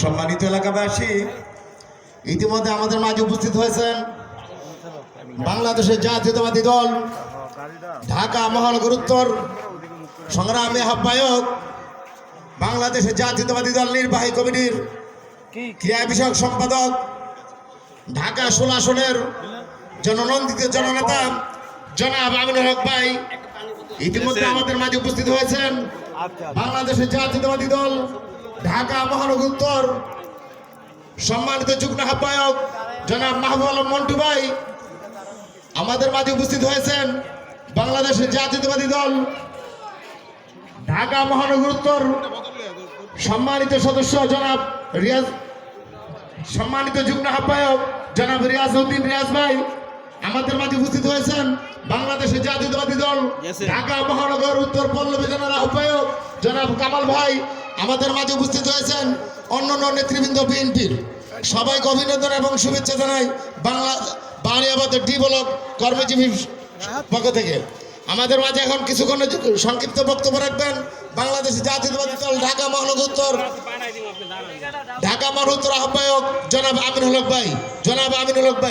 সম্মানিত এলাকাবাসী, ইতিমধ্যে আমাদের মাঝে উপস্থিত হয়েছেন বাংলাদেশের জাতীয়তাবাদী দল, ঢাকা মহানগর উত্তর সংগ্রামী আহ্বায়ক, বাংলাদেশের জাতীয়তাবাদী দল নির্বাহী কমিটির ক্রীড়া বিষয়ক সম্পাদক, ঢাকা ষোলো জননন্দিত জননেতা জনাব আমিনুল হক ভাই ইতিমধ্যে আমাদের মাঝে উপস্থিত হয়েছেন। বাংলাদেশের জাতীয়তাবাদী দল ঢাকা মহানগর উত্তর। সম্মানিত যুগ্ম আহ্বায়ক জনাব মাহবুব আলম মন্টু ভাই আমাদের মাঝে উপস্থিত হয়েছেন বাংলাদেশের জাতীয়তাবাদী দল ঢাকা মহানগর উত্তর। সম্মানিত সদস্য জনাব রিয়াজ সম্মানিত যুগ্ম আহ্বায়ক জনাব রিয়াজ উদ্দিন রিয়াজ ভাই আমাদের মাঝে উপস্থিত হয়েছেন বাংলাদেশের জাতীয়তাবাদী দল ঢাকা মহানগর উত্তর পল্লবী জেলার আহ্বায়ক জনাব কামাল ভাই। আমাদের মাঝে উপস্থিত হয়েছেন অন্যান্য নেতৃবৃন্দ বিএনপির। সবাইকে অভিনন্দন এবং শুভেচ্ছা জানাই বাংলা বাংলাবাদের ডি ব্লক কর্মজীবী পক্ষ থেকে। আমাদের মাঝে এখন কিছুক্ষণের সংক্ষিপ্ত বক্তব্য রাখবেন। বাংলাদেশের জাতীয়তাবাদী দল ঢাকা মহানগর উত্তর ঢাকা মহানগর উত্তর আহ্বায়ক জনাব আমিনুল হক ভাই। জনাব আমিনুল হক ভাই।